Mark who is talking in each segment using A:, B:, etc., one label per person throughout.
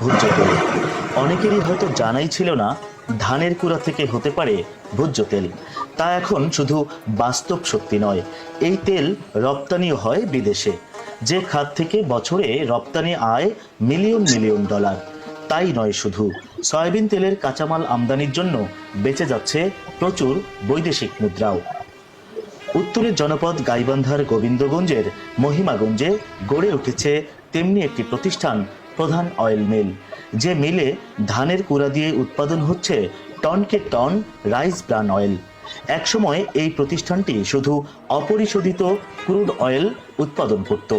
A: ভোজ্য তেল অনেকেরই হয়তো জানাই ছিল না, ধানের কুড়া থেকে হতে পারে ভোজ্য তেল তা এখন শুধু বাস্তব সত্যি নয়, এই তেল রপ্তানিও হয় বিদেশে। যে খাত থেকে বছরে রপ্তানি আয় মিলিয়ন মিলিয়ন ডলার। তাই নয় শুধু, সয়াবিন তেলের কাঁচামাল আমদানির জন্য বেঁচে যাচ্ছে প্রচুর বৈদেশিক মুদ্রাও। উত্তরের জনপদ গাইবান্ধার গোবিন্দগঞ্জের মহিমাগঞ্জে গড়ে উঠেছে তেমনি একটি প্রতিষ্ঠান প্রধান অয়েল মিল যে মিলে ধানের কুড়া দিয়ে উৎপাদন হচ্ছে টনকে টন রাইস ব্রান অয়েল একসময় এই প্রতিষ্ঠানটি শুধু অপরিশোধিত ক্রুড অয়েল উৎপাদন করত।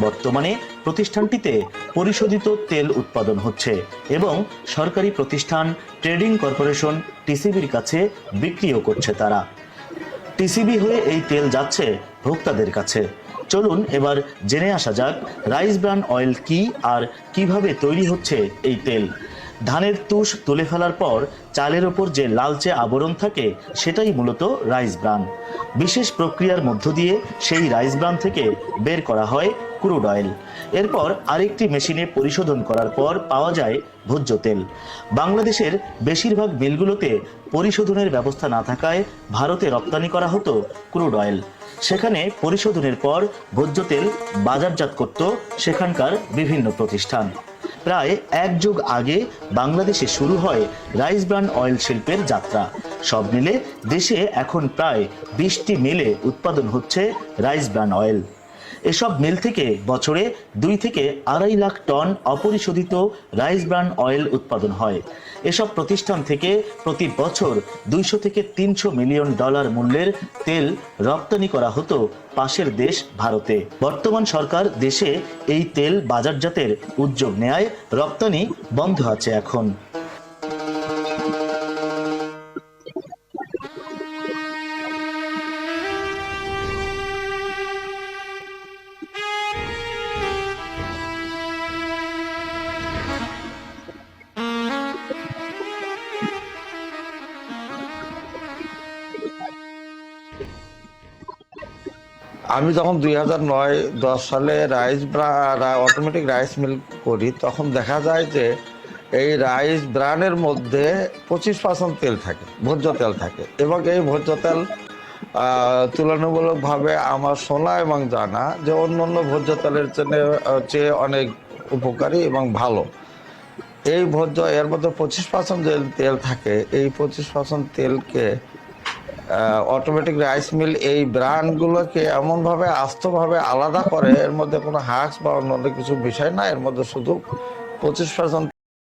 A: বর্তমানে প্রতিষ্ঠানটিতে পরিশোধিত তেল উৎপাদন হচ্ছে এবং সরকারি প্রতিষ্ঠান ট্রেডিং কর্পোরেশন টিসিবির কাছে বিক্রিও করছে তারা। টিসিবি হয়ে এই তেল যাচ্ছে ভোক্তাদের কাছে। চলুন এবার জেনে আসা যাক রাইস ব্রান অয়েল কি আর কীভাবে তৈরি হচ্ছে এই তেল। ধানের তুষ তুলে ফেলার পর চালের ওপর যে লালচে আবরণ থাকে, সেটাই মূলত রাইস ব্রান। বিশেষ প্রক্রিয়ার মধ্য দিয়ে সেই রাইস ব্রান থেকে বের করা হয় ক্রুড অয়েল এরপর আরেকটি মেশিনে পরিশোধন করার পর পাওয়া যায় ভোজ্য তেল। বাংলাদেশের বেশিরভাগ মিলগুলোতে পরিশোধনের ব্যবস্থা না থাকায় ভারতে রপ্তানি করা হতো ক্রুড অয়েল সেখানে পরিশোধনের পর ভোজ্য তেল বাজারজাত করত সেখানকার বিভিন্ন প্রতিষ্ঠান। প্রায় এক যুগ আগে বাংলাদেশে শুরু হয় রাইস ব্রান অয়েল শিল্পের যাত্রা। সব মিলে দেশে এখন প্রায় বিশটি মিলে উৎপাদন হচ্ছে রাইস ব্রান অয়েল। এসব মিল থেকে বছরে দুই থেকে আড়াই লাখ টন অপরিশোধিত রাইস ব্রান অয়েল উৎপাদন হয়। এসব প্রতিষ্ঠান থেকে প্রতি বছর দুইশো থেকে তিনশো মিলিয়ন ডলার মূল্যের তেল রপ্তানি করা হতো পাশের দেশ ভারতে। বর্তমান সরকার দেশে এই তেল বাজারজাতের উদ্যোগ নেয় রপ্তানি বন্ধ আছে এখন।
B: আমি যখন দুই হাজার নয়, দশ সালে rice bran automatic rice mill করি, তখন দেখা যায় যে এই রাইস ব্রানের মধ্যে পঁচিশ পার্সেন্ট তেল থাকে, ভোজ্য তেল থাকে। এবং এই ভোজ্য তেল তুলনামূলকভাবে আমার শোনা এবং জানা যে অন্য অন্য ভোজ্য তেলের চেয়ে- চেয়ে অনেক উপকারী এবং ভালো। এই ভোজ্য, এর মধ্যে পঁচিশ পার্সেন্ট যে তেল থাকে, এই পঁচিশ পার্সেন্ট তেলকে অটোমেটিক রাইস মিল এই ব্র্যান্ডগুলোকে এমনভাবে আস্তভাবে আলাদা করে, এর মধ্যে কোনো হাক্স বা অন্য কিছু বিষয় না এর মধ্যে শুধু পঁচিশ পার্সেন্ট